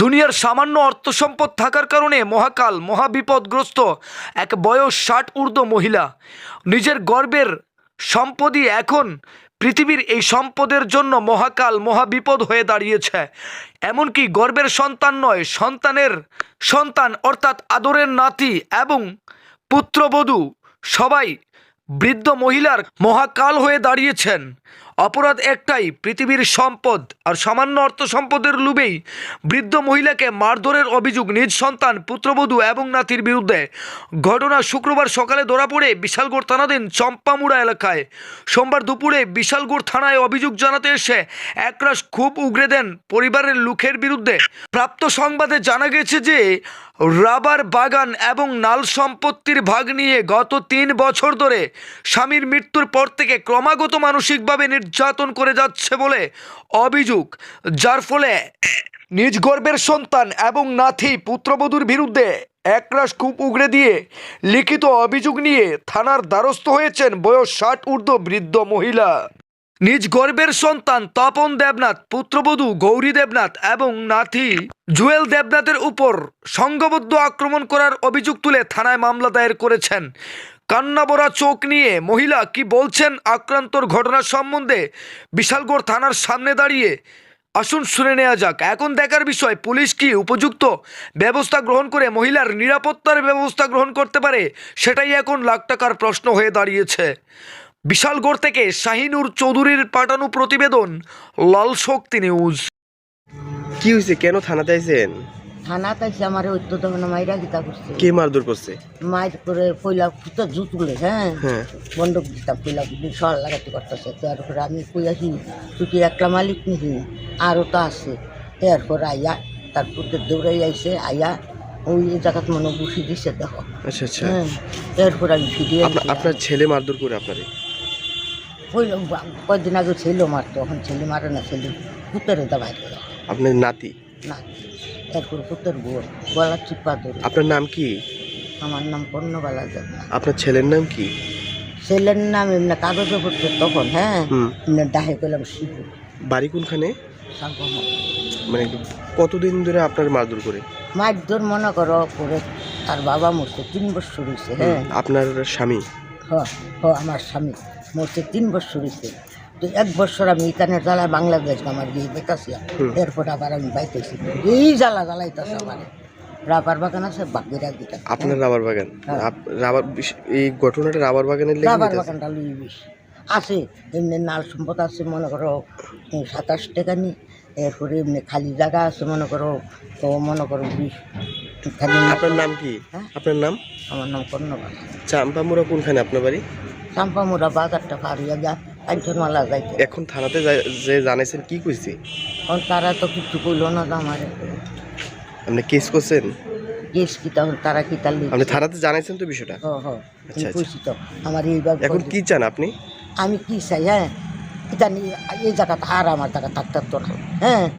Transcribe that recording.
দুনিয়ার সামান্য অর্থ সম্পদ থাকার কারণে মহাকাল মহাবিপদগ্রস্ত এক বয়স ষাট ঊর্ধ্ব মহিলা। নিজের গর্বের সম্পদই এখন পৃথিবীর এই সম্পদের জন্য মহাকাল মহাবিপদ হয়ে দাঁড়িয়েছে। এমনকি গর্বের সন্তান নয়, সন্তানের সন্তান অর্থাৎ আদরের নাতি এবং পুত্রবধূ সবাই বৃদ্ধ মহিলার মহাকাল হয়ে দাঁড়িয়েছেন। অপরাধ একটাই, পৃথিবীর সম্পদ। আর সামান্য অর্থ সম্পদের লোভেই বৃদ্ধ মহিলাকে মারধরের অভিযোগ নিজ সন্তান, পুত্রবধূ এবং নাতির বিরুদ্ধে। ঘটনা শুক্রবার সকালে ধরা পড়ে বিশালগড় থানাধীন চম্পামুড়া এলাকায়। সোমবার দুপুরে বিশালগড় থানায় অভিযোগ জানাতে এসে একরাশ খুব উগরে দেন পরিবারের লোকের বিরুদ্ধে। প্রাপ্ত সংবাদে জানা গেছে যে, রাবার বাগান এবং নাল সম্পত্তির ভাগ নিয়ে গত তিন বছর ধরে স্বামীর মৃত্যুর পর থেকে ক্রমাগত মানসিকভাবে নির্যাতন করে যাচ্ছে বলে অভিযোগ, যার ফলে নিজ গর্বের সন্তান এবং নাথি পুত্রবধূর বিরুদ্ধে একরাশ কূপ উগড়ে দিয়ে লিখিত অভিযোগ নিয়ে থানার দ্বারস্থ হয়েছেন বয়স ষাট ঊর্ধ্ব বৃদ্ধ মহিলা। নিজ গর্বের সন্তান তপন দেবনাথ, পুত্রবধূ গৌরী দেবনাথ এবং নাথি জুয়েল দেবনাথের উপর সংঘবদ্ধ আক্রমণ করার অভিযোগ তুলে থানায় মামলা দায়ের করেছেন। কান্নাবরা চোখ নিয়ে মহিলা কি বলছেন আক্রান্তর ঘটনা সম্বন্ধে? বিশালগড় থানার সামনে দাঁড়িয়ে। আসুন শুনে নেওয়া যাক। এখন দেখার বিষয়, পুলিশ কি উপযুক্ত ব্যবস্থা গ্রহণ করে মহিলার নিরাপত্তার ব্যবস্থা গ্রহণ করতে পারে? সেটাই এখন লাখ টাকার প্রশ্ন হয়ে দাঁড়িয়েছে। বিশালগড় থেকে শাহিনুর চৌধুরীর পাঠানো প্রতিবেদন লাল শক্তি নিউজ। কি হয়েছে কেন থানাতে আইছেন? থানা তাইছে আমার ওই তো তখন মাইরা গীতা করছে। কে মারধর করছে? মাইর করে পয়লা ফুটা জুত গুলে হ্যাঁ? হ্যাঁ। বন্ধক দিতাম পয়লা সর লাগাতে করতেছে তারপরে আমি কই আসি তুই কি একটা মালিক নিহি আরও তো আছে। এরপর আইয়া তার পুত্রের দৌড়াই আইছে আইয়া ওই জায়গাত মনে বসি দিছে দেখো। আচ্ছা আচ্ছা। হ্যাঁ এরপর আমি ফিরিয়ে আপনার ছেলে মারধর করে আপনারে? পয়লা কয়েকদিন আগে ছেলে মারতো এখন ছেলে মারে না ছেলে পুত্রের দাবাই করে। আপনার নাতি? না এরপর পুত্রের বোন গলা চিপা ধরে আপনার নাম কি? আমার নাম কর্ণবালা দেবনা আপনার ছেলের নাম কি? ছেলের নাম এমনি কাগজে পড়ছে তখন হ্যাঁ? হুম। এমনি ডাহে পেলাম শিবু। বাড়ি কোনখানে? মানে কতদিন ধরে আপনার মারধর করে? মারধর মনে করো করে তার বাবা মরছে তিন বছর হয়েছে হ্যাঁ? আপনার স্বামী? হ হ আমার স্বামী মরছে তিন বছর হয়েছে তো এক বছর আমি ইতানের জ্বালায় বাংলাদেশ আমার গিয়ে হুম। এরপর আবার আমি বাইতেছি। এই জ্বালা জ্বালাইতেছে আমার। রাবার বাগান আছে আপনার রাবার বাগান? হ্যাঁ। রাবার এই ঘটনাটা রাবার বাগানের রাবার বাগানটা লুই বেশি আছে এমনি নাল সম্পদ আছে মনে করো সাতাশ টাকা নি। এরপরে এমনি খালি জায়গা আছে মনে করো তো মনে করো খালি। আপনার নাম কি? হ্যাঁ? আপনার নাম? আমার নাম কর্ণবালা চাম্পামুড়া কোনখানে আপনার বাড়ি? চাম্পামুড়া বাজারটা পার হইয়া যা মালা যাইতে। এখন থানাতে যা- যে জানাইছেন কি কইছে? কারণ তারা তো কিছু কইলো না তো আমার। আপনি কেস করছেন? কেস কি তখন তারা কি তার আপনি থানাতে জানাইছেন তো বিষয়টা? হ হ আচ্ছা, আচ্ছা। কইছি তো আমার এইবার এখন কি চান আপনি? আমি কি চাই হ্যাঁ? এটা নিয়ে এই জায়গাটা আর আমার জায়গা থাকতে তো না। হ্যাঁ?